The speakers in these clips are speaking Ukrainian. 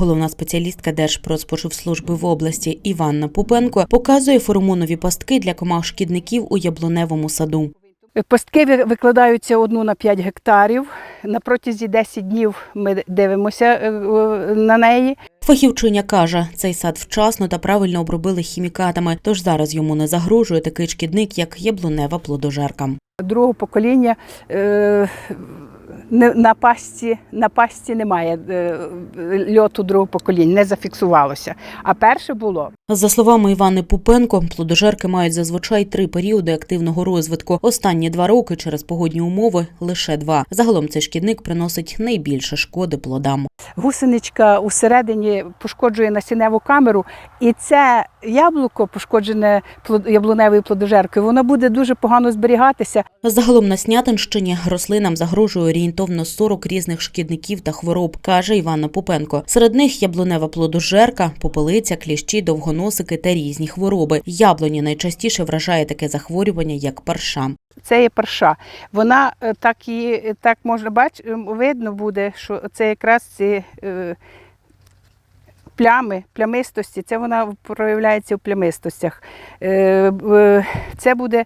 Головна спеціалістка Держпродспоживслужби в області Іванна Пупенко показує феромонові пастки для комах шкідників у яблуневому саду. Пастки ви- викладаються одну на 5 гектарів. На протязі 10 днів ми дивимося е, е, на неї. Фахівчиня каже, цей сад вчасно та правильно обробили хімікатами, тож зараз йому не загрожує такий шкідник, як яблунева плодожерка. Другого покоління е, на пасті, на пасті немає е, льоту другого покоління, не зафіксувалося. А перше було. За словами Івани Пупенко, плодожерки мають зазвичай три періоди активного розвитку. Останні два роки через погодні умови лише два. Загалом цей шкідник приносить найбільше шкоди плодам. Гусеничка усередині пошкоджує насінневу камеру, і це яблуко, пошкоджене яблуневою плодожеркою, воно буде дуже погано зберігатися. Загалом на Снятинщині рослинам загрожує орієнтовно 40 різних шкідників та хвороб, каже Іванна Пупенко. Серед них яблунева плодожерка, попелиця, кліщі, довгоносики та різні хвороби. Яблуні найчастіше вражає таке захворювання, як парша. Це є парша. Вона е, так і так можна бачити, видно буде, що це якраз ці е, плями, плямистості, це вона проявляється в плямистостях. Е, це буде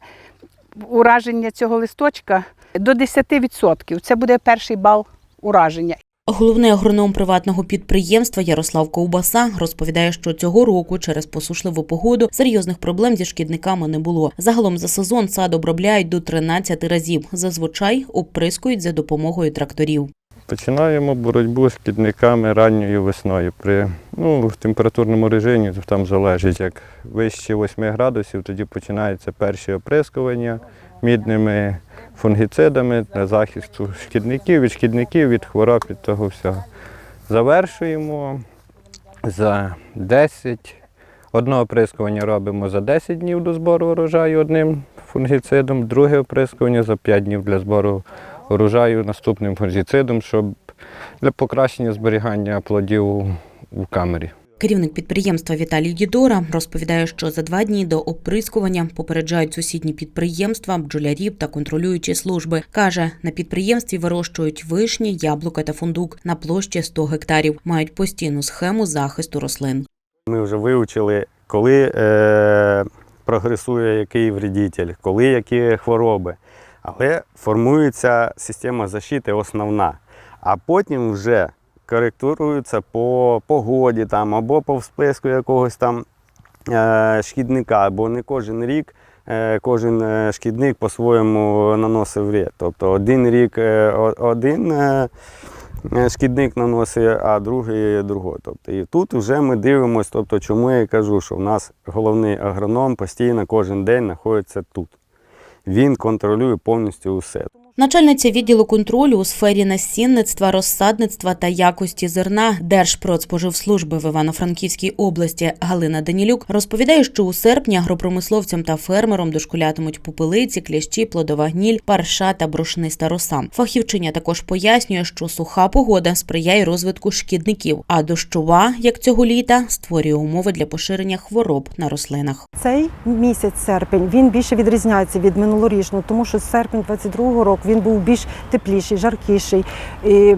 ураження цього листочка до 10%. Це буде перший бал ураження. Головний агроном приватного підприємства Ярослав Ковбаса розповідає, що цього року через посушливу погоду серйозних проблем зі шкідниками не було. Загалом за сезон сад обробляють до 13 разів. Зазвичай обприскують за допомогою тракторів. Починаємо боротьбу з шкідниками ранньою весною. При ну, в температурному режимі там залежить, як вище 8 градусів, тоді починаються перші оприскування мідними фунгіцидами для захисту шкідників, від шкідників, від хвороб, від того всього. Завершуємо за 10. Одне оприскування робимо за 10 днів до збору урожаю одним фунгіцидом, друге оприскування за 5 днів для збору наступним фунгіцидом, щоб для покращення зберігання плодів у- у камері. Керівник підприємства Віталій Дідора розповідає, що за два дні до оприскування попереджають сусідні підприємства, бджолярів та контролюючі служби. каже, на підприємстві вирощують вишні, яблука та фундук на площі 100 гектарів. Мають постійну схему захисту рослин. Ми вже вивчили, коли е, прогресує який вредитель, коли які хвороби. Але формується система защити основна. А потім вже коректуються по погоді там, або по всплеску якогось там е, шкідника, бо не кожен рік е, кожен е, шкідник по-своєму наносить вред. Тобто один рік е, один. шкідник наносить, а другий другого. Тобто, і тут вже ми дивимося, тобто, чому я кажу, що в нас головний агроном постійно кожен день знаходиться тут. Він контролює повністю усе. Начальниця відділу контролю у сфері насінництва, розсадництва та якості зерна Держпродспоживслужби в Івано-Франківській області Галина Данілюк розповідає, що у серпні агропромисловцям та фермерам дошкулятимуть попелиці, кліщі, плодова гніль, парша та брошниста роса. Фахівчиня також пояснює, що суха погода сприяє розвитку шкідників, а дощова, як цього літа, створює умови для поширення хвороб на рослинах. Цей місяць серпень він більше відрізняється від минулорічного, тому що серпень 22-го року він був більш тепліший, жаркіший, і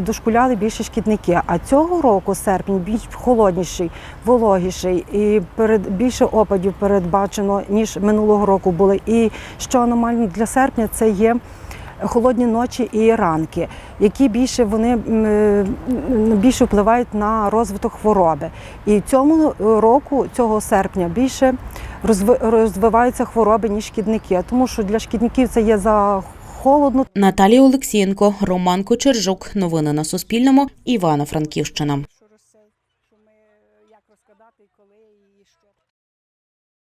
дошкуляли більше шкідники. А цього року серпень більш холодніший, вологіший і перед більше опадів передбачено ніж минулого року були. І що аномально для серпня, це є. Холодні ночі і ранки, які більше вони е, більше впливають на розвиток хвороби. І цьому року, цього серпня, більше розви- розвиваються хвороби, ніж шкідники, тому що для шкідників це є за холодно, Наталія Олексієнко, Роман Кочержук. Новини на Суспільному. Івано-Франківщина.